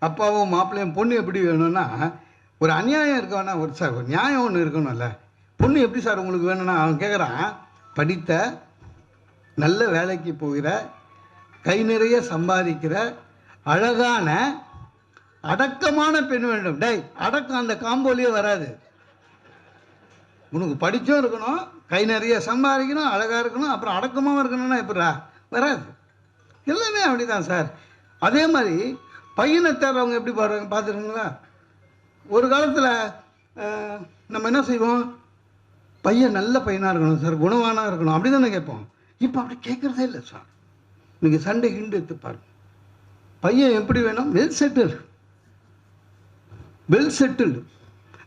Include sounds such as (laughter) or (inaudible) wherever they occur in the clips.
அப்பாவும் மாப்பிள்ளையும் பொண்ணு எப்படி வேணும்னா ஒரு அநியாயம் இருக்க வேணா ஒரு சார் ஒரு நியாயம் ஒன்று இருக்கணும்ல. பொண்ணு எப்படி சார் உங்களுக்கு வேணும்னா அவன் கேட்குறான் படித்த நல்ல வேலைக்கு போகிற கை நிறைய சம்பாதிக்கிற அழகான அடக்கமான பெண் வேண்டும். டேய் அடக்கம் அந்த காம்போலியே வராது. உனக்கு படித்தும் இருக்கணும் கை நிறைய சம்பாதிக்கணும் அழகாக இருக்கணும் அப்புறம் அடக்கமாகவும் இருக்கணும்னா எப்படா வராது. எல்லாமே அப்படிதான் சார். அதே மாதிரி பையனை தேடுறவங்க எப்படி பாடுறாங்க பார்த்துருங்களா ஒரு காலத்தில் நம்ம என்ன செய்வோம்? பையன் நல்ல பையனாக இருக்கணும் சார் குணவானாக இருக்கணும் அப்படி தானே கேட்போம். இப்போ அப்படி கேட்குறதே இல்லை சார். நீங்கள் சண்டை கிண்டு எடுத்து பாருங்க. பையன் எப்படி வேணும்? வெல் செட்டில் வெல் செட்டில்டு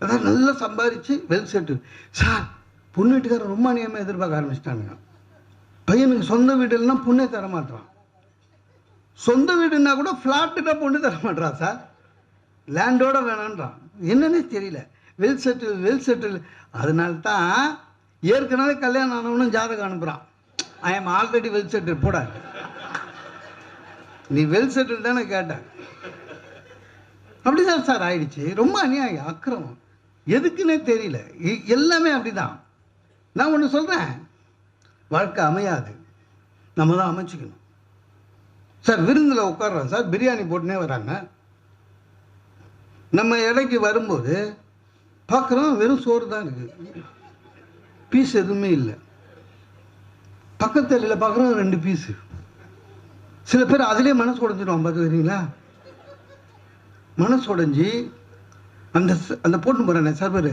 அதாவது நல்லா சம்பாதிச்சு வெல் செட்டில் சார் பொண்ணு வீட்டுக்காரன் ரொம்ப அநியமாக எதிர்பார்க்க ஆரம்பிச்சிட்டானுங்க. பையனுக்கு சொந்த வீடு இல்லைன்னா பொண்ணே தர மாட்டான் சொந்த வீடுன்னா கூட ஃப்ளாட்டுனா பொண்ணு தர மாட்டான் சார். லேண்டோட வேணான்றான். என்னன்னே தெரியல. வெல் செட்டில் வெல் செட்டில் அதனால தான் ஏற்கனவே கல்யாணம் ஆனவனும் ஜாதகம் அனுப்புகிறான் I am already well settle போட. நீ வெல் செட்டில் தானே கேட்டேன் அப்படிதான் சார் ஆயிடுச்சு. ரொம்ப அநியாயம் அக்கிரமம். எதுக்குன்னே தெரியல. எ- எல்லாமே அப்படிதான். நான் ஒன்று சொல்கிறேன் வாழ்க்கை அமையாது. நம்ம தான் அமைச்சிக்கணும். சார் விருந்தில் உட்காடுறோம் சார். பிரியாணி போட்டுனே வராங்க. நம்ம இடைக்கு வரும்போது பார்க்குறோம் வெறும் சோறு தான் இருக்குது பீஸ் எதுவுமே இல்லை. பக்கத்தில் பார்க்குறோம் ரெண்டு பீஸு. சில பேர் அதிலே மனசு உடஞ்சிடுவான் பார்த்துக்கிறீங்களா மனசு உடஞ்சி அந்த அந்த போட்டு போகிறானே சர்வர்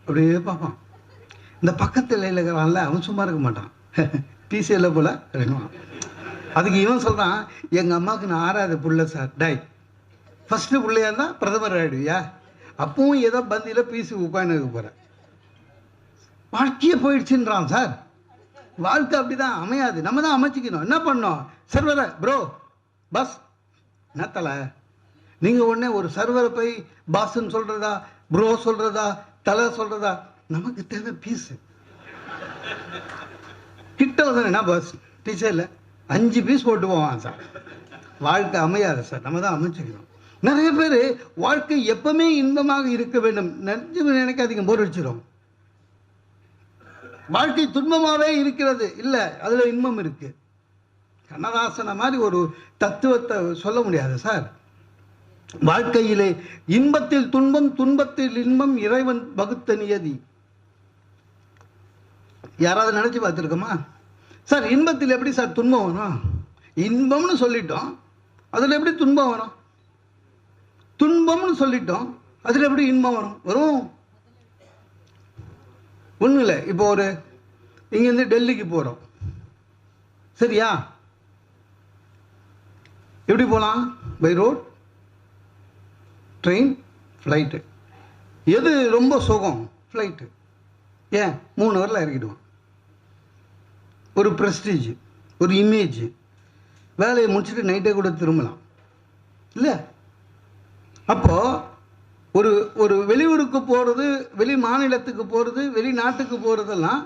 அப்படியே பார்ப்பான். இந்த பக்கத்தில் இருக்கிறான்ல அவன் சும்மா இருக்க மாட்டான். (laughs) பீஸ் இல்லை போல் அப்படின்னுவான் அதுக்கு இவன் சொல்கிறான் எங்கள் அம்மாவுக்கு நான் ஆறாவது புள்ள சார். டை ஃபஸ்ட்டு பிள்ளையா இருந்தால் பிரதமர் ஆகிடுவியா அப்பவும் ஏதோ பந்தியில் பீஸு உட்காந்துக்கு போகிறேன் வாழ்க்கையே போயிடுச்சுன்றான் சார். வாழ்க்கை அப்படிதான் அமையாது. நம்ம தான் அமைச்சிக்கணும். என்ன பண்ணோம்? சர்வரை ப்ரோ பஸ் என்ன தலை நீங்கள் உடனே ஒரு சர்வரை போய் பாஸ்ன்னு சொல்கிறதா ப்ரோ சொல்கிறதா தலை சொல்கிறதா நமக்கு தேவை பீஸு. கிட்ட வந்து என்ன பஸ் டீச்சர் அஞ்சு பீஸ் போட்டு போவான் சார். வாழ்க்கை அமையாது சார். நம்ம தான் அமைச்சுக்கணும். நிறைய பேர் வாழ்க்கை எப்பவுமே இன்பமாக இருக்க வேண்டும். நினைச்சு நினைக்காதீங்க போர் அடிச்சிடும் வாழ்க்கை துன்பமாகவே இருக்கிறது. இல்லை அதில் இன்பம் இருக்கு. கண்ணதாசனை மாதிரி ஒரு தத்துவத்தை சொல்ல முடியாது சார். வாழ்க்கையிலே இன்பத்தில் துன்பம் துன்பத்தில் இன்பம் இறைவன் வகுத்த நியதி. யாராவது நினைச்சு பார்த்துருக்கோமா? சார் இன்பத்தில் எப்படி சார் துன்பம் வரும்? இன்பம்னு சொல்லிட்டோம் அதில் எப்படி துன்பம் வரும்? துன்பம்னு சொல்லிட்டோம் அதில் எப்படி இன்பம் வரும்? வரும்? ஒன்றும் இல்லை. இப்போ ஒரு இங்கேருந்து டெல்லிக்கு போகிறோம் சரியா? எப்படி போகலாம் பை ரோட் ட்ரெயின் ஃப்ளைட்டு எது ரொம்ப சுகம்? ஃப்ளைட்டு ஏன்? மூணு ஹவரில் இறக்கிடுவோம். ஒரு ப்ரெஸ்டீஜ் ஒரு இமேஜ் வேலையை முடிச்சுட்டு நைட்டே கூட திரும்பலாம். இல்லை? அப்போது ஒரு ஒரு வெளியூருக்கு போகிறது வெளி மாநிலத்துக்கு போகிறது வெளிநாட்டுக்கு போகிறதெல்லாம்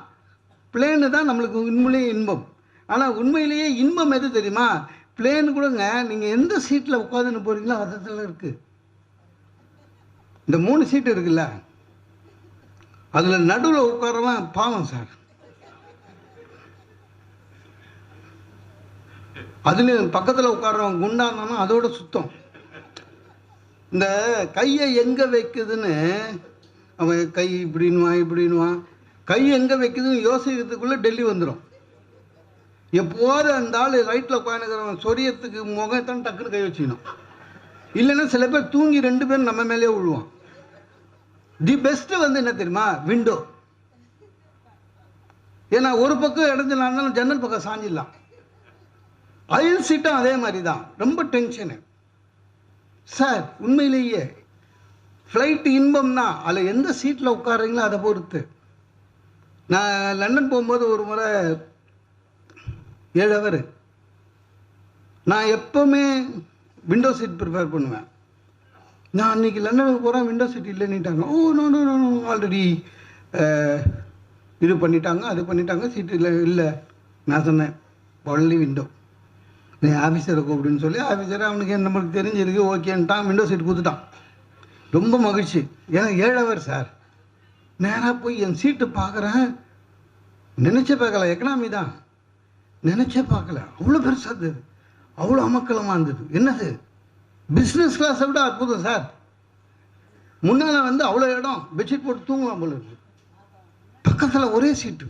பிளேனு தான் நம்மளுக்கு உண்மையிலேயே இன்பம். ஆனால் உண்மையிலேயே இன்பம் எது தெரியுமா? பிளேன் கூடங்க நீங்கள் எந்த சீட்டில் உட்காந்துன்னு போகிறீங்களோ அதில் இருக்குது இந்த மூணு சீட்டு இருக்குல்ல? அதில் நடுவில் உட்காரலாம் பாவம் சார். அதுலேயும் பக்கத்தில் உட்கார்றவன் குண்டா இருந்தானா அதோட சுத்தம். இந்த கையை எங்கே வைக்குதுன்னு அவன் கை இப்படின்னுவான் இப்படின்னுவான். கை எங்கே வைக்குதுன்னு யோசிக்கிறதுக்குள்ளே டெல்லி வந்துடும் எப்போது அந்த ஆள் ரைட்டில் உட்காந்துக்கிறவன் சொரியத்துக்கு முகத்தான் டக்குன்னு கை வச்சுக்கணும். இல்லைன்னா சில பேர் தூங்கி ரெண்டு பேரும் நம்ம மேலேயே விழுவான். தி பெஸ்ட்டு வந்து என்ன தெரியுமா? விண்டோ ஏன்னா ஒரு பக்கம் இடஞ்சலாம் இருந்தாலும் ஜன்னல் பக்கம் சாஞ்சிடலாம். அயல் சீட்டும் அதே மாதிரி தான் ரொம்ப டென்ஷனு. சார் உண்மையிலேயே ஃப்ளைட் இன்பம்னா அதில் எந்த சீட்டில் உட்காருங்களோ அதை பொறுத்து. நான் லண்டன் போகும்போது ஒரு முறை ஏழு ஹவர் நான் எப்போவுமே விண்டோ சீட் ப்ரிஃபேர் பண்ணுவேன். நான் அன்றைக்கி லண்டனுக்கு போகிறேன் விண்டோ சீட் இல்லைன்னுட்டாங்க. Oh no no no already இது பண்ணிட்டாங்க அது பண்ணிட்டாங்க சீட்டு இல்லை இல்லை. நான் சொன்னேன் ஒன்லி விண்டோ நீ ஆஃபீஸரை கூப்பிடுன்னு சொல்லி ஆஃபீஸரை அவனுக்கு நம்மளுக்கு தெரிஞ்சிருக்கு ஓகேன்ட்டான் விண்டோ சீட் கொடுத்துட்டான். ரொம்ப மகிழ்ச்சி. ஏன்னா ஏழவர் சார். நேராக போய் என் சீட்டு பார்க்குறேன் நினச்சே பார்க்கல எக்கனாமி தான். நினச்சே பார்க்கல. அவ்வளோ பெருசாக இருந்தது. அவ்வளோ அமக்கலமாக இருந்தது. என்னது? பிஸ்னஸ் கிளாஸை விட அற்புதம் சார். முன்னால் வந்து அவ்வளோ இடம். பெட்ஷீட் போட்டு தூங்கலாம் போல இருக்கு. பக்கத்தில் ஒரே சீட்டு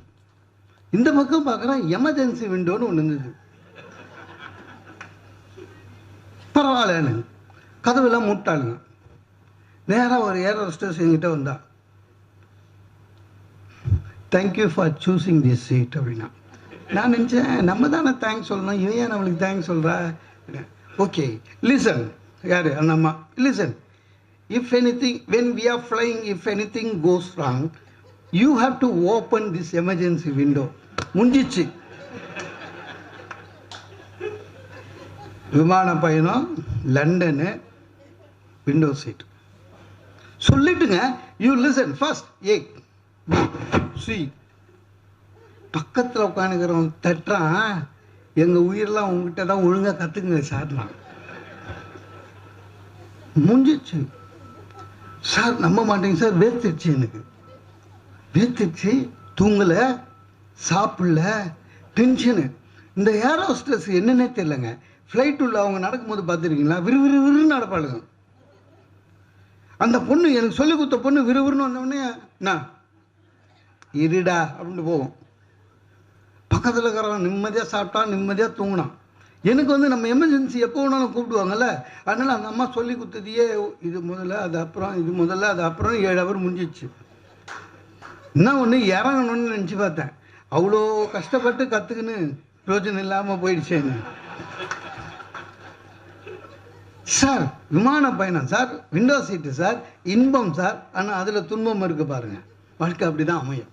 இந்த பக்கம் பார்க்குறேன் எமர்ஜென்சி விண்டோன்னு ஒன்று இருந்தது. பரவாயில்லன்னு. கதவெல்லாம் மூட்டாளுங்க. நேராக ஒரு ஏர் ஹோஸ்டர்ஸ் என்கிட்ட வந்தா. Thank you for choosing this seat அப்படின்னா. நான் நினச்சேன் நம்ம தானே தேங்க்ஸ் சொல்லணும். இவன் ஏன் நம்மளுக்கு தேங்க்ஸ் சொல்கிறா ஓகே லிசன் யார்? அந்த அம்மா. Listen if anything when we are flying if anything goes wrong you have to open this emergency window முடிஞ்சிச்சு. விமான பயணம் London window seat சொல்லிட்டுங்க you listen first A C பக்கத்தில் உட்காந்துக்கிறவன் தட்டுறான். எங்கள் உயிரெலாம் உங்ககிட்ட தான் ஒழுங்காக கற்றுக்குங்க சார்லாம் முடிஞ்சிச்சு சார் நம்ப மாட்டேங்க சார். வேர்த்துடுச்சு எனக்கு. வேர்த்துடுச்சு தூங்கலை சாப்பிடல டென்ஷனு இந்த ஏர் ஹோஸ்டஸ் என்னன்னே தெரியலங்க. ஃப்ளைட் உள்ள அவங்க நடக்கும்போது பார்த்துருக்கீங்களா? விறுவிறு விறுன்னு நடப்பாளுங்க. அந்த பொண்ணு எனக்கு சொல்லி கொடுத்த பொண்ணு விறுவிறுன்னு வந்தோடனே நான் இருடா அப்படின்ட்டு போவோம் பக்கத்தில் இருக்கிறவன் நிம்மதியாக சாப்பிட்டான் நிம்மதியாக தூங்கினான் எனக்கு வந்து நம்ம எமர்ஜென்சி எப்போ வேணாலும் கூப்பிடுவாங்கல்ல அதனால் அந்த அம்மா சொல்லி கொடுத்ததையே இது முதல்ல அது அப்புறம் இது முதல்ல அது அப்புறம் ஏழு அவர் முடிஞ்சிச்சு. என்ன ஒன்று இறங்கணும்னு நினச்சி பார்த்தேன். அவ்வளோ கஷ்டப்பட்டு கற்றுக்குன்னு பிரயோஜனம் இல்லாமல் போயிடுச்சேன்னு. சார் விமான பயணம் சார் விண்டோ சீட்டு சார் இன்பம் சார் ஆனால் அதில் துன்பம் இருக்குது பாருங்கள் வாழ்க்கை அப்படி தான் அமையும்.